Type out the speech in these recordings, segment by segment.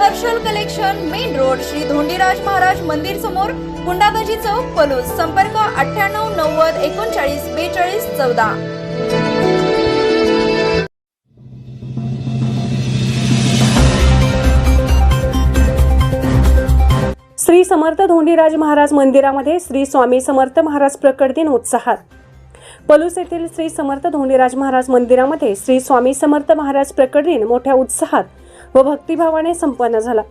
Harshal collection main road Shri Dhondiraj Maharaj मंदिर समोर गुंडाबाजी चौक पलूस. संपर्क अठ्ठ्याण्णव नव्वद एकोणचाळीस बेचाळीस चौदा. श्री समर्थ धोंडीराज महाराज मंदिरामध्ये श्री स्वामी समर्थ महाराज प्रकट दिन उत्साहात. पलूस येथील श्री समर्थ धोंडीराज महाराज मंदिरामध्ये श्री स्वामी समर्थ महाराज प्रकट दिन मोठ्या उत्साहात. व भक्तिभावाने संपन्न झाला.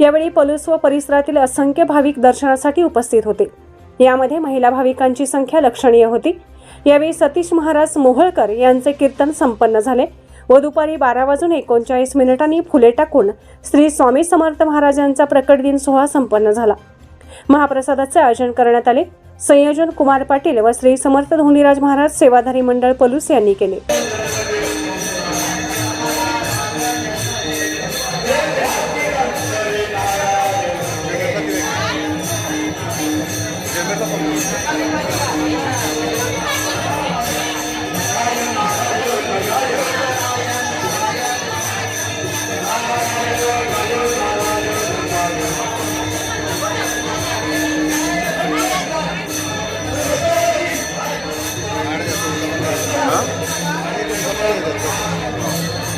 यावेळी पलूस व परिसरातील असंख्य भाविक दर्शनासाठी उपस्थित होते. यामध्ये महिला भाविकांची संख्या लक्षणीय होती. यावेळी सतीश महाराज मोहोळकर यांचे कीर्तन संपन्न झाले व दुपारी बारा वाजून एकोणचाळीस मिनिटांनी फुले टाकून श्री स्वामी समर्थ महाराजांचा प्रकट दिन सोहळा संपन्न झाला. महाप्रसादाचे आयोजन करण्यात आले. संयोजन कुमार पाटील व श्री समर्थ धोनीराज महाराज सेवाधारी मंडळ पलूस यांनी केले.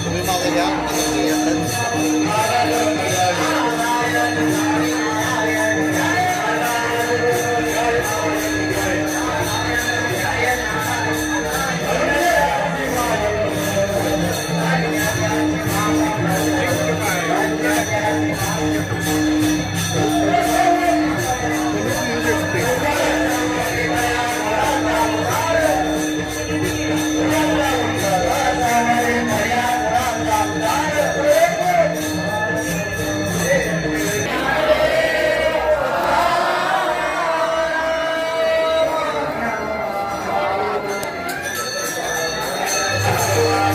तुम्ही मागे घ्या.